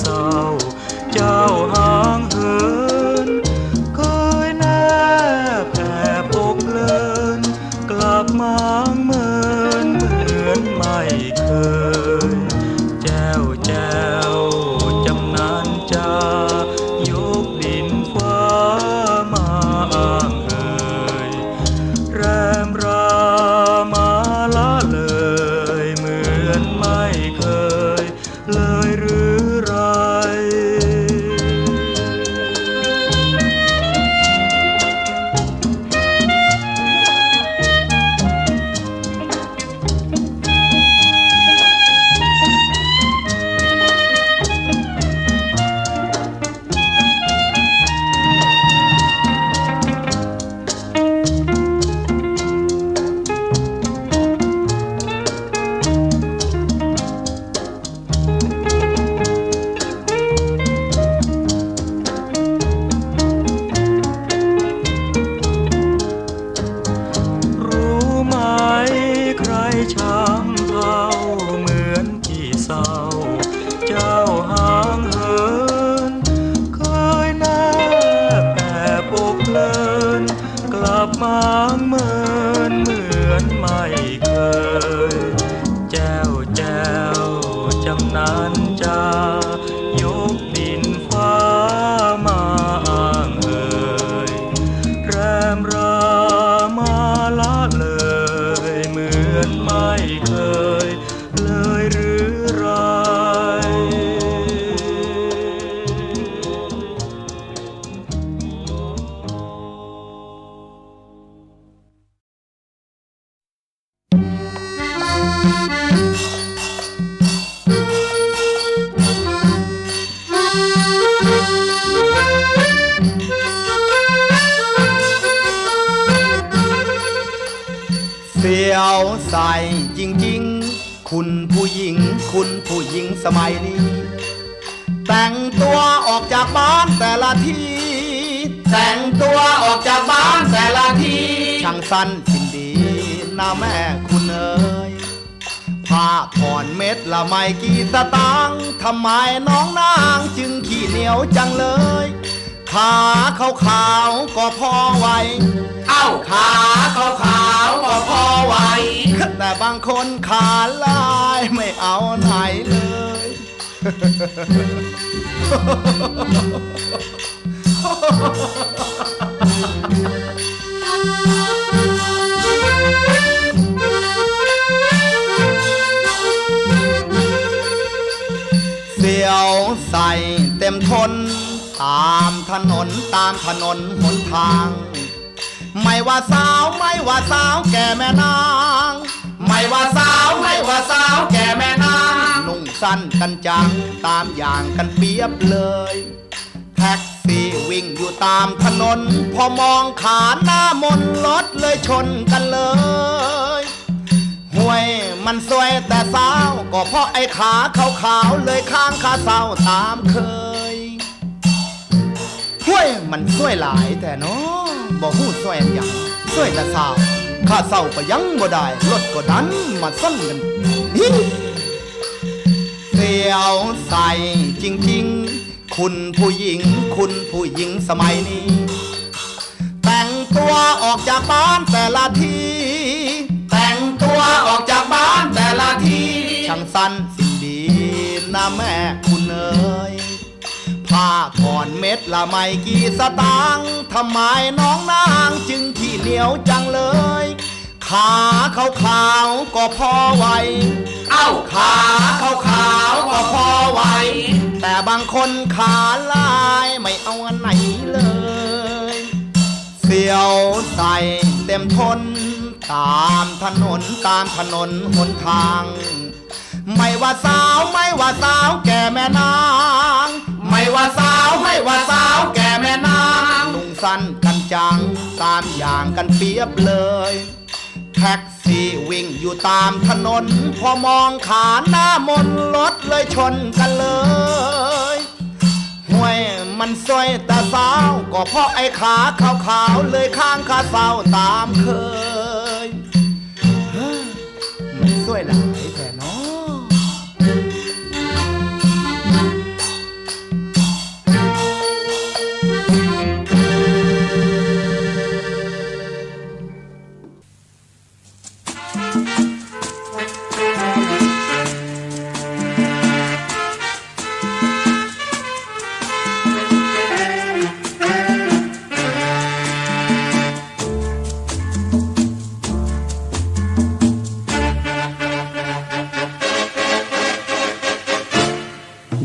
เศร้า เจ้าห่างเหินเคยแนบแอบอกเลิน กลับมางเมินเหมือนไม่เคย แจ้วแจ้วจำนานจายกดินฟ้ามาอ้างเอ่ยแรมรามาละเลย เหมือนไม่เคย เลยหรือ จ ยวใส่จริงๆ คุณผู้หญิง คุณผู้หญิงสมัยนี้ แต่งตัวออกจากบ้านแต่ละทีแต่งตัวออกจากบ้านแต่ละทีช่างสั้นสิ้นดีนะแม่คุณเอ๋ยผ้าผ่อนเม็ดละไม่กี่สตางค์ทำไมน้องนางจึงขี้เหนียวจังเลย ขาขาวๆก็พอไหวเอ้าขาขาวๆก็พอไหว แต่บางคนขาลายไม่เอาไหนเลย เสียวใส่เต็มทน ตามถนนตามถนนหนทาง ไม่ว่าสาวไม่ว่าสาวแก่แม่นาง ไม่ว่าสาวไม่ว่าสาวแก่แม่นางนุ่งสั้นกันจังตามอย่างกันเปียบเลยแท็กซี่วิ่งอยู่ตามถนน พอมองขาหน้ามนรถเลยชนกันเลยห่วยมันสวยแต่สาว ก็เพราะไอ้ขาขาวๆเลยข้างขาเศร้าตามเคย ห้วยมันสวยหลายแต่เนาะบ่ฮู้สวยอันหยังสวยแต่สาวข้าเศร้าก็ยังบ่ได้รถก็ดันมาซ่อนกันนี่เสียวใส่จริงๆ คุณผู้หญิง คุณผู้หญิงสมัยนี้ แต่งตัวออกจากบ้านแต่ละที แต่งตัวออกจากบ้านแต่ละทีช่างสั้นสิ้นดีนะแม่ ผ้าผ่อนเม็ดละไม่กี่สตางค์ทำไมน้องนางจึงขี้เหนียวจังเลย ขาขาวๆก็พอไหว เอ้าขาขาวๆก็พอไหว แต่บางคนขาลายไม่เอาอันไหนเลย เสียวใส่เต็มทน ตามถนนตามถนนหนทาง ไม่ว่าสาวไม่ว่าสาวแก่แม่นางไม่ ว่าสาวไม่ว่าสาวแก่แม่นางนุ่งสั้นกันจังตามอย่างกันเปียบเลย แท็กซี่วิ่งอยู่ตามถนน พอมองขาหน้ามนรถเลยชนกันเลยห่วยมันซอยตาสาว ก็เพราะไอ้ขาขาวๆเลยข้างขาเศร้าตามเคยเฮ้ยมันสวยหลา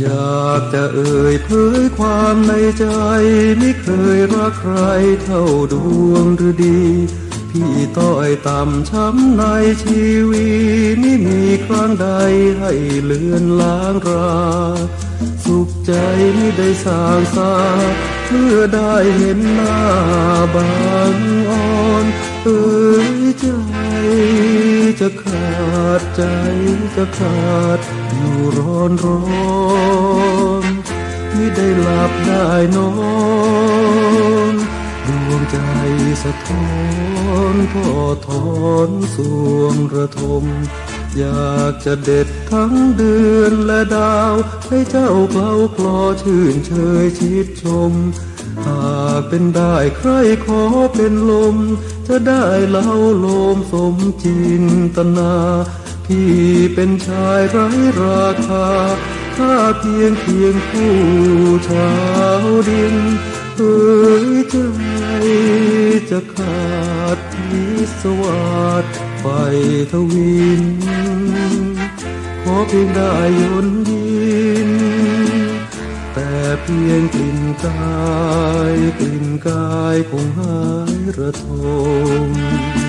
อยากจะเอ่ยเผยความในใจ ไม่เคยรักใครเท่าดวงฤดี พี่ต้อยต่ำช้ำในชีวิตนี่มีครั้งใดให้เลือนล้างรา สุขใจไม่ได้สร้างสาเพื่อได้เห็นหน้าบางอ่อน เอ่ยใจจะขาดใจจะขาดอยู่ร้อนร้อนไม่ได้หลับได้นอนดวงใจสะท้อนพ่อถอนสวงระทม อยากจะเด็ดทั้งเดือนและดาว ให้เจ้าเกลาคลอชื่นเชยชิดชม หากเป็นได้ใครขอเป็นลม จะได้เล่าลมสมจินตนา พี่เป็นชายไร้ราคาค่าเพียงเพียงผู้ชาวดินเอ่ยใจจะขาดพิสวาสไฟทวิน ขอเพียงได้ยนยิน แต่เพียงกลิ่นกาย กลิ่นกายคงหายระทม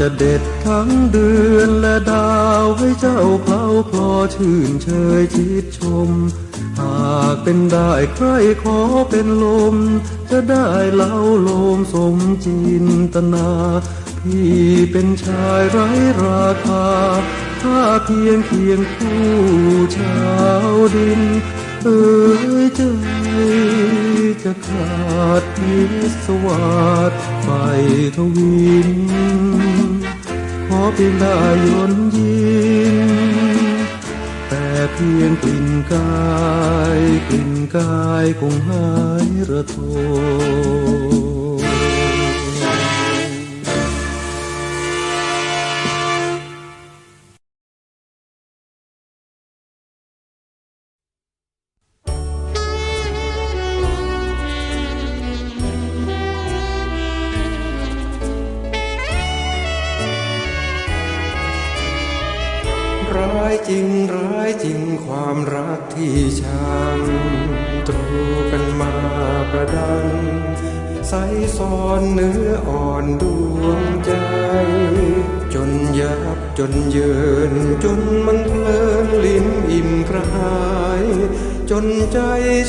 จะเด็ดทั้งเดือนและดาวให้เจ้าเคล้าคลอชื่นเชยชิดชม หากเป็นได้ใครขอเป็นลม จะได้เล่าลมสมจินตนา พี่เป็นชายไร้ราคา ถ้าเพียงเพียงผู้ชาวดิน เอ่ยใจจะขาดพิสวาสไฟทวิ จึงได้ยนยินแต่เพียงกลิ่นกายกลิ่นกายคงหายระทมายจริงร้ายจริงความรักที่ช่างตรูกันมาประดังใสซอนเนื้ออ่อนดวงใจ จนยับจนเยินจนมันเพลินลิ้นอิ่มกระหาย จนใจ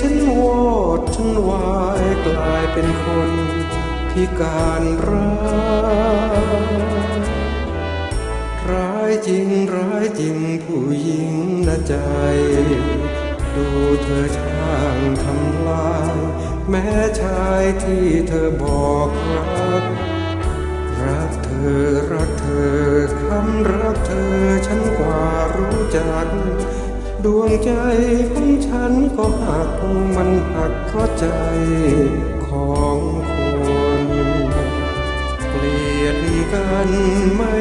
ฉันวอดฉันวายกลายเป็นคนพิการร้ายายจริงร้ายจริงผู้หญิงนะใจ ดูเธอช่างทำลาย แม้ชายที่เธอบอกรัก รักเธอรักเธอคำรักเธอฉันกว่ารู้จัก ดวงใจของฉันก็หักมันหักเพราะใจของคน ลียดกันไม่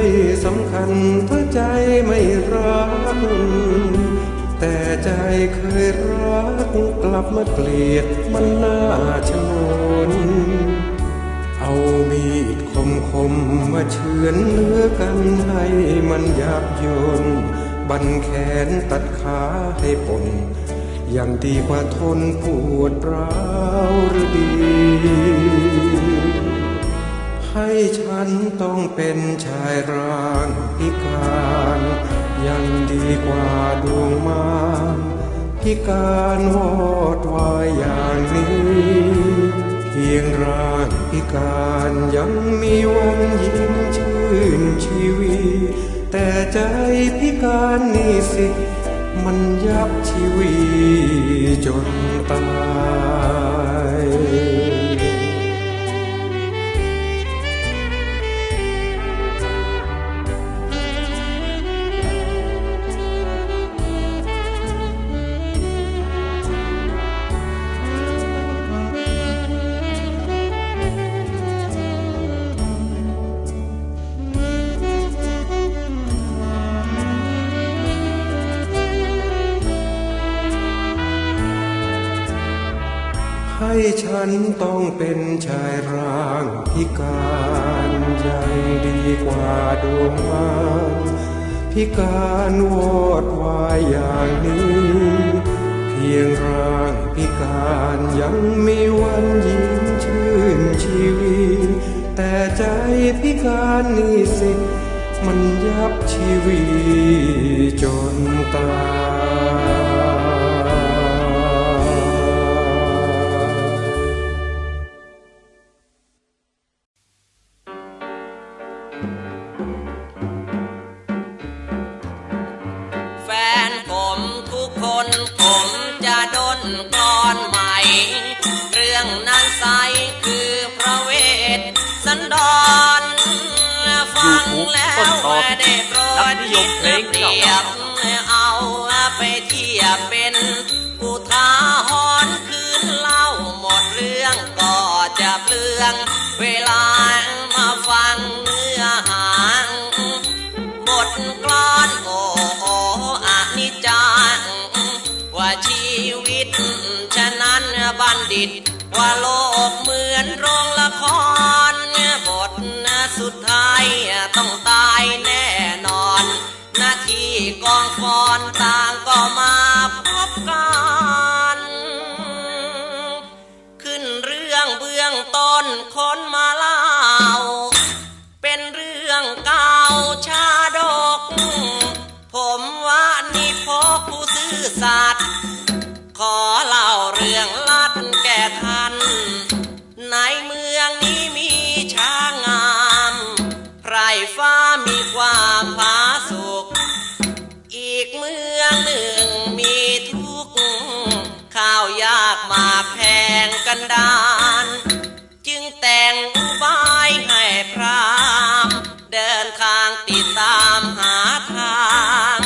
สำคัญถ้าใจไม่รัก แต่ใจเคยรักกลับมาเกลียดมันน่าชนนเอามีดคมคมๆมาเชือดกันให้มันยับยนบันแขนตัดขาให้ปนยังดีกว่าทนปวดร้าวหรือดี ให้ฉันต้องเป็นชายร่างพิการยังดีกว่าดวงมาพิการวอดวายอย่างนี้เพียงร่างพิการยังมีวันยิ้มชื่นชีวีแต่ใจพิการนี่สิมันยับชีวีจนตาย ฉันต้องเป็นชายร่างพิการยังดีกว่าดวงมารพิการวอดวายอย่างนี้ เพียงร่างพิการยังมีวันยิ้มชื่นชีวีแต่ใจพิการนี่สิ มันยับชีวี เปรียบเอาไปเทียบเป็นอุทาหรณ์คืนเล่าหมดเรื่องก็จะเปลือง เวลามาฟังเนื้อหาบทกลอนโอ้โออานิจจังว่าชีวิต ฉะนั้นบัณฑิตว่าโล องฟอนต่างก็มาพบกันขึ้นเรื่องเบื้องต้นคน ดานจึงแต่งอุบายให้พรามเดินทางติดตามหาทาง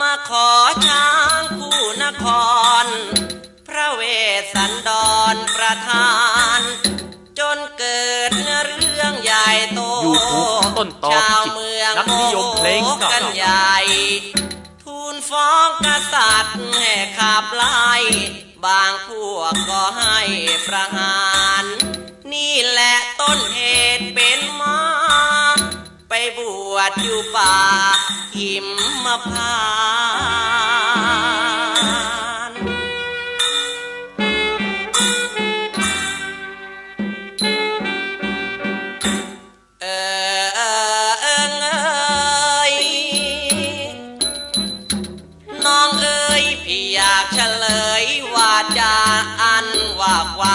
มาขอช้างคู่นคร พระเวสสันดรประทาน จนเกิดเรื่องใหญ่โต YouTube ต้นตอชาวพิจิตรเมืองนักนิยมเพลงโมเก่า กันใหญ่ ทูลฟ้องกษัตริย์ให้ขับไล่ บางพวกก็ให้ประหาร นี่แหละต้นเหตุเป็นมา ไปบวชอยู่ป่าหิมพาน ว่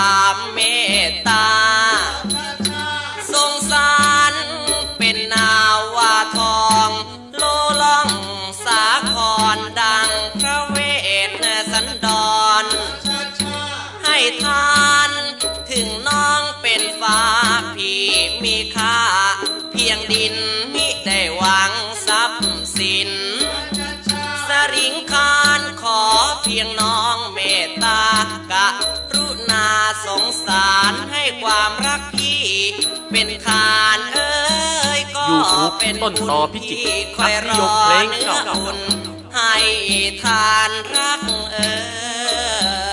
สงสารให้ความรักพี่ เป็นทานเอ้ยก็เป็นต้นตอพิจิตรคอยรอเนื้อคุณให้ทานรักเอ้ย